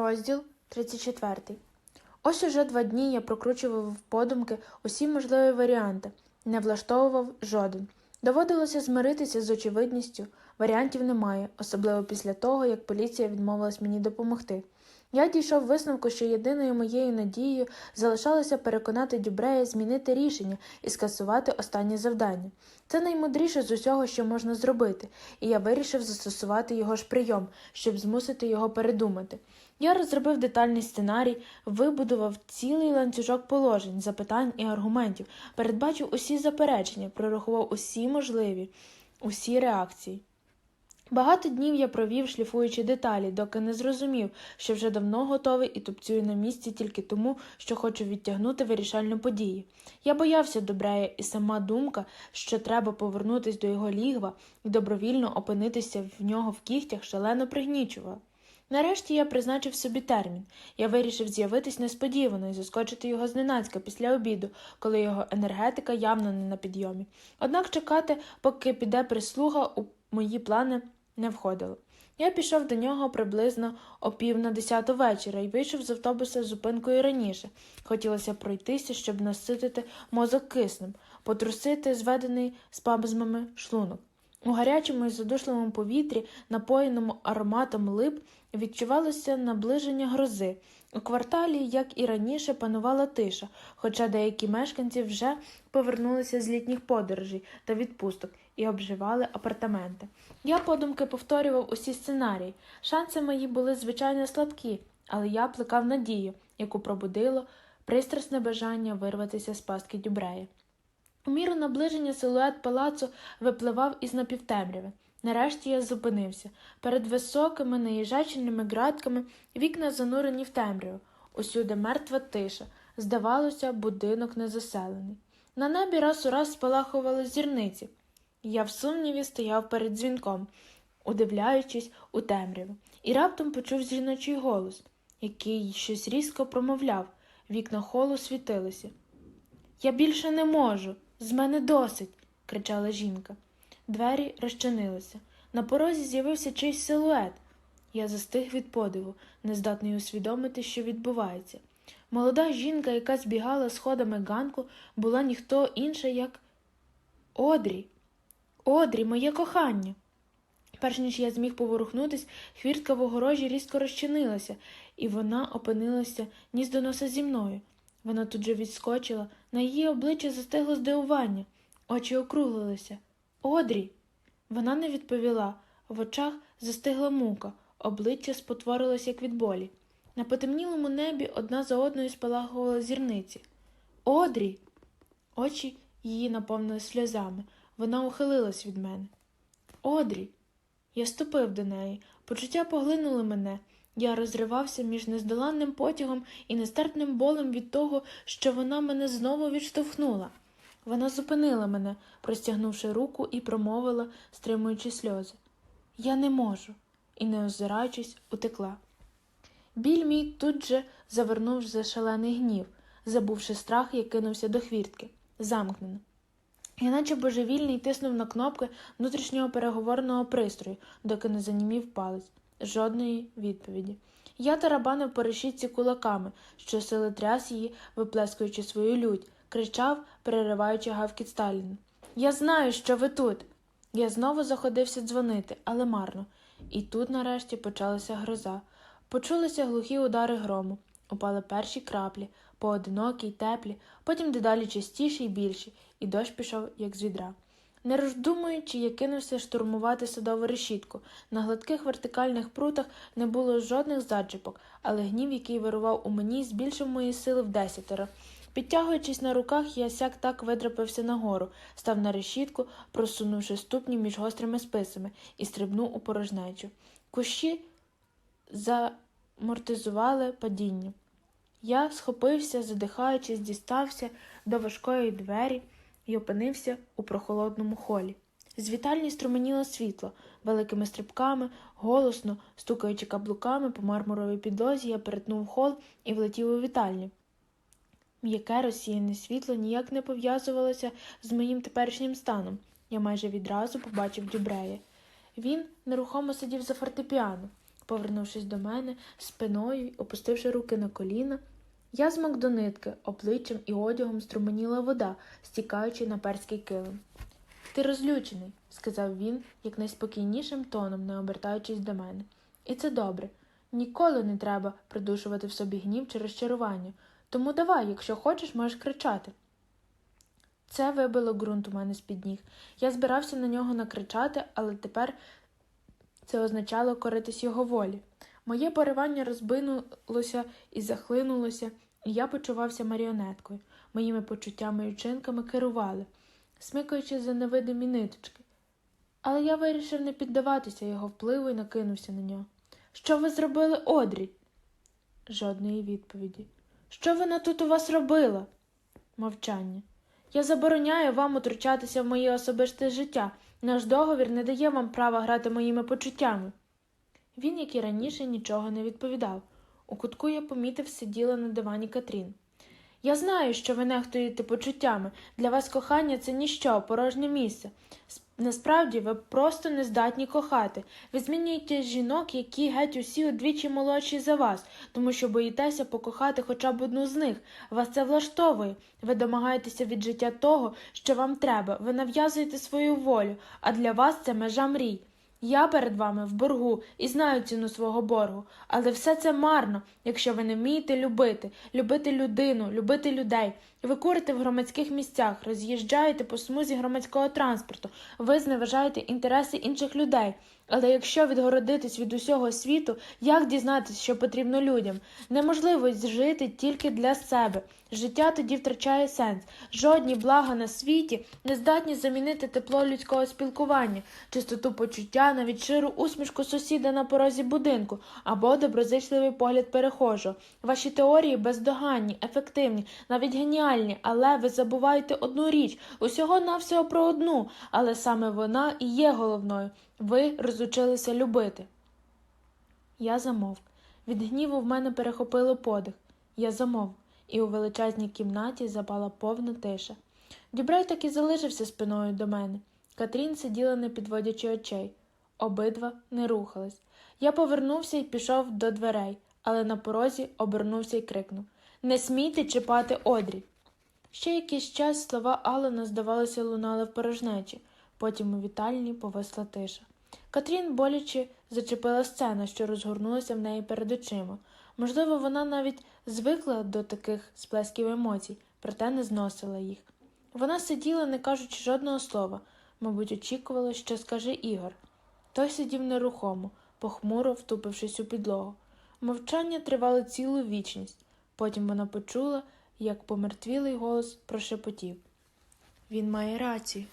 Розділ 34. Ось уже два дні я прокручував подумки усі можливі варіанти, не влаштовував жоден. Доводилося змиритися з очевидністю, варіантів немає, особливо після того, як поліція відмовилась мені допомогти. Я дійшов висновку, що єдиною моєю надією залишалося переконати Дюбрея змінити рішення і скасувати останнє завдання. Це наймудріше з усього, що можна зробити, і я вирішив застосувати його ж прийом, щоб змусити його передумати. Я розробив детальний сценарій, вибудував цілий ланцюжок положень, запитань і аргументів, передбачив усі заперечення, прорахував усі можливі, усі реакції. Багато днів я провів, шліфуючи деталі, доки не зрозумів, що вже давно готовий і тупцюю на місці тільки тому, що хочу відтягнути вирішальну подію. Я боявся Добрея, і сама думка, що треба повернутися до його лігва і добровільно опинитися в нього в кігтях, шалено пригнічувала. Нарешті я призначив собі термін. Я вирішив з'явитись несподівано і заскочити його зненацька після обіду, коли його енергетика явно не на підйомі. Однак чекати, поки піде прислуга, у мої плани не входило. Я пішов до нього приблизно о пів на десяту вечора і вийшов з автобуса з зупинкою раніше. Хотілося пройтися, щоб наситити мозок киснем, потрусити зведений спазмами шлунок. У гарячому і задушливому повітрі, напоєному ароматом лип, відчувалося наближення грози. У кварталі, як і раніше, панувала тиша, хоча деякі мешканці вже повернулися з літніх подорожей та відпусток і обживали апартаменти. Я подумки повторював усі сценарії. Шанси мої були звичайно слабкі, але я плекав надію, яку пробудило пристрасне бажання вирватися з пастки дюбрея. У міру наближення силует палацу випливав із напівтемряви. Нарешті я зупинився. Перед високими наїжаченими ґратками вікна занурені в темряву. Усюди мертва тиша. Здавалося, будинок незаселений. На небі раз у раз спалахували зірниці. Я в сумніві стояв перед дзвінком, удивляючись у темряву, і раптом почув жіночий голос, який щось різко промовляв. Вікна холу світилися. Я більше не можу, з мене досить, кричала жінка. Двері розчинилися. На порозі з'явився чийсь силует. Я застиг від подиву, нездатний усвідомити, що відбувається. Молода жінка, яка збігала сходами ганку, була ніхто інша, як Одрі. Одрі, моє кохання. Перш ніж я зміг поворухнутись, хвіртка в огорожі різко розчинилася, і вона опинилася ніс до носа зі мною. Вона тут же відскочила, на її обличчі застигло здивування, очі округлилися. Одрі. Вона не відповіла, в очах застигла мука, обличчя спотворилось, як від болі. На потемнілому небі одна за одною спалахували зірниці. Одрі. Очі її наповнили сльозами. Вона ухилилась від мене. Одрі. Я ступив до неї. Почуття поглинули мене. Я розривався між нездоланним потягом і нестерпним болем від того, що вона мене знову відштовхнула. Вона зупинила мене, простягнувши руку, і промовила, стримуючи сльози. Я не можу, і, не озираючись, утекла. Біль мій тут же завернув за шалений гнів, забувши страх, я кинувся до хвіртки, замкнено. Я наче божевільний тиснув на кнопки внутрішнього переговорного пристрою, доки не занімів палець. Жодної відповіді. Я тарабанив по решітці кулаками, що сили тряс її, виплескуючи свою лють, кричав, перериваючи гавкіт Сталіна. Я знаю, що ви тут. Я знову заходився дзвонити, але марно. І тут нарешті почалася гроза. Почулися глухі удари грому, упали перші краплі, поодинокі й теплі, потім дедалі частіші й більші, і дощ пішов, як з відра. Не роздумуючи, я кинувся штурмувати садову решітку. На гладких вертикальних прутах не було жодних зачіпок, але гнів, який вирував у мені, збільшив мої сили в десятеро. Підтягуючись на руках, я сяк так видрапився нагору, став на решітку, просунувши ступні між гострими списами, і стрибнув у порожнечу. Кущі замортизували падіння. Я схопився, задихаючись, дістався до важкої двері і опинився у прохолодному холі. З вітальні струменіло світло, великими стрибками, голосно, стукаючи каблуками по мармуровій підлозі, я перетнув хол і влетів у вітальню. М'яке розсіяне світло ніяк не пов'язувалося з моїм теперішнім станом. Я майже відразу побачив Дюбрея. Він нерухомо сидів за фортепіано. повернувшись до мене спиною опустивши руки на коліна. Я змок до нитки, обличчям і одягом струменіла вода, стікаючи на перський килим. Ти розлючений, сказав він якнайспокійнішим тоном, не обертаючись до мене. І це добре. Ніколи не треба придушувати в собі гнів чи розчарування. Тому давай, якщо хочеш, можеш кричати. Це вибило ґрунт у мене з-під ніг. Я збирався на нього накричати, але тепер це означало коритись його волі. Моє поривання розбинулося і захлинулося, і я почувався маріонеткою. Моїми почуттями і вчинками керували, смикаючи за невидимі ниточки. Але я вирішив не піддаватися його впливу і накинувся на нього. Що ви зробили, Одрі? Жодної відповіді. Що вона тут у вас робила? Мовчання. Я забороняю вам утручатися в моє особисте життя. Наш договір не дає вам права грати моїми почуттями. Він, як і раніше, нічого не відповідав. У кутку я помітив, сиділа на дивані Катрін. Я знаю, що ви нехтуєте почуттями. Для вас кохання це ніщо, порожнє місце. Насправді ви просто не здатні кохати. Ви змінюєте жінок, які геть усі удвічі молодші за вас, тому що боїтеся покохати хоча б одну з них. Вас це влаштовує. Ви домагаєтеся від життя того, що вам треба. Ви нав'язуєте свою волю, а для вас це межа мрій. Я перед вами в боргу і знаю ціну свого боргу, але все це марно, якщо ви не вмієте любити, любити людину, любити людей. Ви курите в громадських місцях, роз'їжджаєте по смузі громадського транспорту, ви зневажаєте інтереси інших людей. Але якщо відгородитись від усього світу, як дізнатися, що потрібно людям? Неможливо жити тільки для себе. Життя тоді втрачає сенс. Жодні блага на світі не здатні замінити тепло людського спілкування, чистоту почуття, навіть ширу усмішку сусіда на порозі будинку або доброзичливий погляд перехожого. Ваші теорії бездоганні, ефективні, навіть геніальні, але ви забуваєте одну річ усього навсього про одну, але саме вона і є головною. Ви розучилися любити. Я замовк. Від гніву в мене перехопило подих. Я замовк, і у величезній кімнаті запала повна тиша. Дюбрей так і залишився спиною до мене. Катрін сиділа, не підводячи очей. Обидва не рухались. Я повернувся і пішов до дверей, але на порозі обернувся і крикнув Не смійте чіпати одрі. Ще якийсь час слова Алана, здавалося, лунали в порожнечі, потім у вітальні повисла тиша. Катрін боляче зачепила сцена, що розгорнулася в неї перед очима. Можливо, вона навіть звикла до таких сплесків емоцій, проте не зносила їх. Вона сиділа, не кажучи жодного слова, мабуть, очікувала, що скаже Ігор. Той сидів нерухомо, похмуро втупившись у підлогу. Мовчання тривало цілу вічність. Потім вона почула, як помертвілий голос прошепотів. Він має рацію.